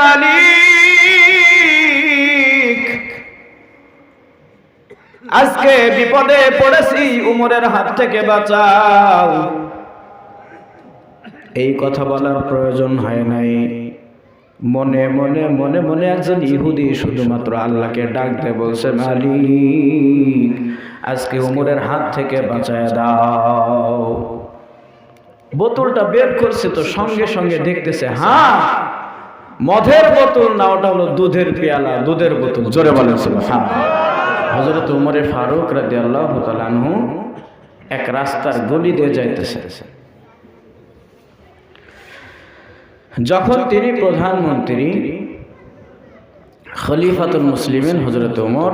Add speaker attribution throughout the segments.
Speaker 1: মালিক। আজকে বিপদে পড়েছি, উমরের হাত থেকে বাঁচাও। এই কথা বলার প্রয়োজন হয় নাই। মনে মনে মনে মনে একজন ইহুদি শুধুমাত্র আল্লাহকে ডাক দিয়ে বলছে, মালিক, আজকে উমরের হাত থেকে বাঁচায় দাও। বোতলটা বের করছে তো সঙ্গে সঙ্গে দেখতেছে হ্যাঁ মদের বোতল না, ওটা হলো দুধের পেয়ালা, দুধের বোতল। জোরে বলেন হ্যাঁ হজরত উমরে ফারুক রাজি আল্লাহ এক রাস্তার গলি দিয়ে যাইতেছে। যখন তিনি প্রধানমন্ত্রী, খলিফাতুল মুসলিমিন হজরত উমর,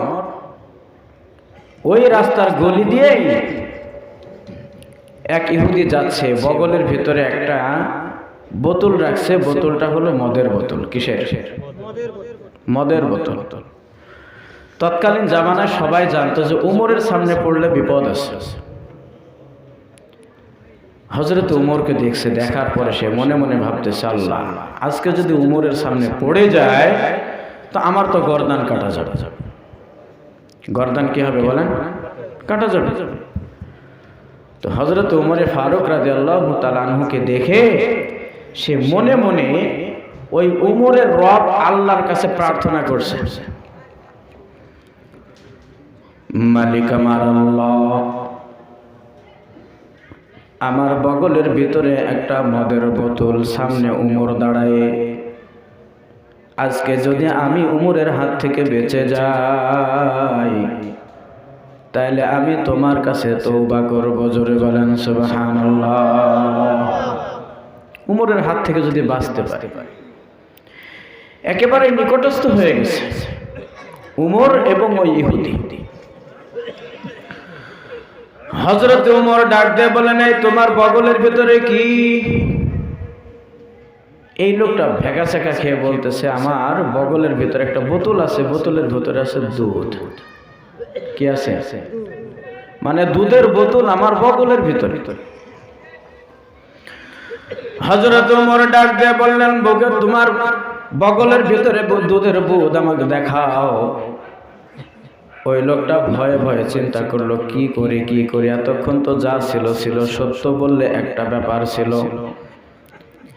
Speaker 1: ওই রাস্তার গলি দিয়েই এক ইহুদি যাচ্ছে, বগলের ভিতরে একটা বোতল রাখছে, বোতলটা হলো মদের বোতল। কিসের? মদের বোতল। তৎকালীন জামানায় সবাই জানতো যে উমরের সামনে পড়লে বিপদ আছে। হজরত উমরকে দেখছে, দেখার পরে সে মনে মনে ভাবতেছে, আল্লাহ, আজকে যদি উমরের সামনে পড়ে যায়, তো আমার তো গরদান কাটা যাবে। গরদান কি হবে বলেন? কাটা যাবে। তো হজরত উমরে ফারুক রাজি আল্লাহ তালানহুকে দেখে সে মনে মনে ওই উমরের রব আল্লাহর কাছে প্রার্থনা করছে। মালিক আমার আমার বগলের ভিতরে একটা মদের বোতল, সামনে উমর দাঁড়ায়। আজকে যদি আমি উমরের হাত থেকে বেঁচে যাই, তাইলে আমি তোমার কাছে তৌবা করব। জোরে বলেন, সুবহানাল্লাহ। উমরের হাত থেকে যদি বাঁচতে পারি। একেবারে নিকটস্থ হয়ে গেছে উমর এবং ওই ইহুদি। হজরত উমর ডাক দিয়ে বলেন এই তোমার বগলের ভিতরে কি? এই লোকটা ভেগা সেকা খেয়ে বলতেছে, আমার বগলের ভিতরে একটা বোতল আছে, বোতলের ভিতরে আছে দুধ। কি আছে? মানে দুধের বোতল আমার বগলের ভিতরে। হজরত উমর ডাক দিয়ে বললেন বগে তোমার বগলের ভিতরে দুধের বুধ আমাকে দেখাও। ওই লোকটা ভয়ে ভয়ে চিন্তা করল, কি করি কি করি? এতক্ষণ তো যা ছিল ছিল সত্য বললে একটা ব্যাপার ছিল।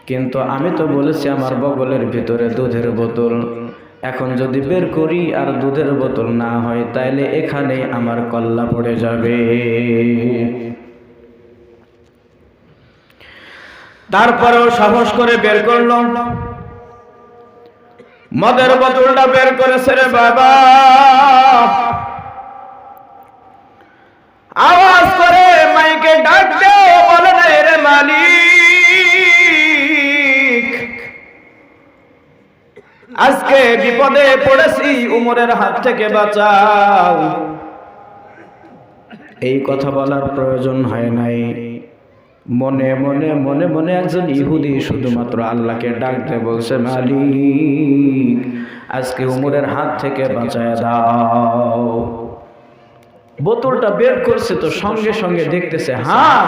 Speaker 1: কিন্তু আমি তো বলেছি, আমার বগলের ভিতরে দুধের বোতল। এখন যদি বের করি আর দুধের বোতল না হয়, তাইলে এখানে আমার কল্লা পড়ে যাবে। তারপরেও সাহস করে বের করল। মদের বোতলটা বের করেছে রে বাবা। আওয়াজ করে মাইকে ডাক দেও বলে রে মালিক। আজকে বিপদে পড়েছি, উমরের হাত থেকে বাঁচাও। এই কথা বলার প্রয়োজন হয় নাই। মনে মনে মনে মনে একজন ইহুদি শুধুমাত্র আল্লাহকে ডাক দিয়ে বলছে, মালিক, আজকে উমরের হাত থেকে বাঁচায় দাও। বোতলটা বের করছে তো সঙ্গে সঙ্গে দেখতেছে হ্যাঁ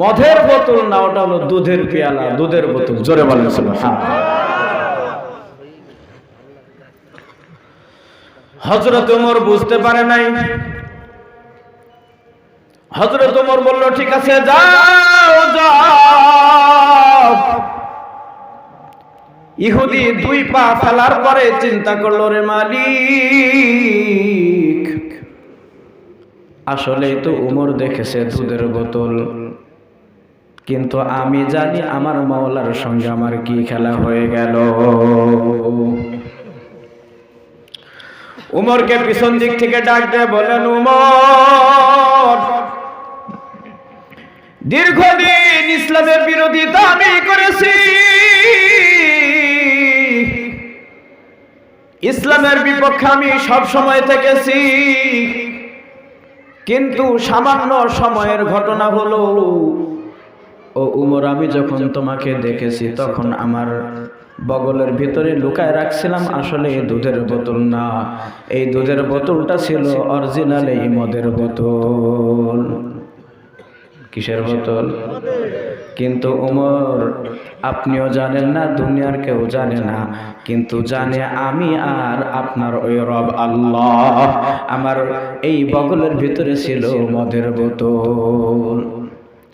Speaker 1: মদের বোতল না, ওটা হলো দুধের পেয়ালা, দুধের বোতল। জোরে বলেন হ্যাঁ হজরত উমর বুঝতে পারে নাই হজরত উমর বলল, ঠিক আছে, যাও যাও। ইহুদি দুই পা ফেলার পরে চিন্তা করল রে মালিক, আসলেই তো উমর দেখেছে দুধের বোতল। কিন্তু আমি জানি আমার মাওলার সঙ্গে আমার কি খেলা হয়ে গেল। উমরকে পিছন দিক থেকে ডাক দেয় বলেন উমর দীর্ঘদিন ইসলামের বিরোধিতা আমি করেছি। ইসলামের বিপক্ষে আমি সব সময় থেকেছি। কিন্তু সামান্য সময়ের ঘটনা হলো, ও উমর, আমি যখন তোমাকে দেখেছি, তখন আমার বগলের ভিতরে লুকায় রাখছিলাম আসলে এই দুধের বোতল না। এই দুধের বোতলটা ছিল অরিজিনাল এই মদের বোতল। কিসের বোতল? কিন্তু ওমর আপনিও জানেন না, দুনিয়ার কেউ জানে না। কিন্তু জানে আমি আর আপনার ওই রব আল্লাহ। আমার এই বগলের ভিতরে ছিল মদের বোতল।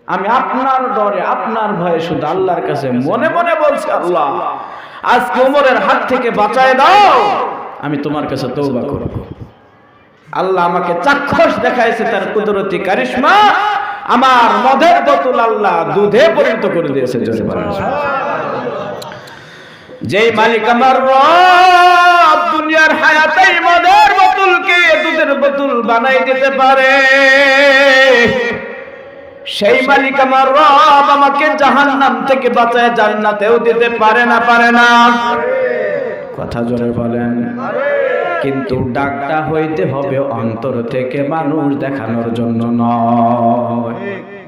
Speaker 1: আমি আপনার দরে আপনার ভয়ে শুধু আল্লাহর কাছে মনে মনে বলছি, আল্লাহ, আজকে ওমরের হাত থেকে বাঁচায় দাও। আমি তোমার কাছে তৌবা করব। আল্লাহ আমাকে চাক্ষুষ দেখাইছে তার কুদরতি কারিশমা। আমার মদের বোতল আল্লাহ দুধে পরিণত করে দিয়েছে। যেই মালিক আমার রব দুনিয়ার হায়াতেই মদের বোতলকে দুধের বোতল বানাই দিতে পারে, সেই মালিক আমার রব আমাকে জাহান্নাম থেকে বাঁচায় জান্নাতেও দিতে পারে না পারে না কথা জোরে বলেন কিন্তু ডাকটা হইতে হবে অন্তর থেকে মানুষ দেখানোর জন্য নয়।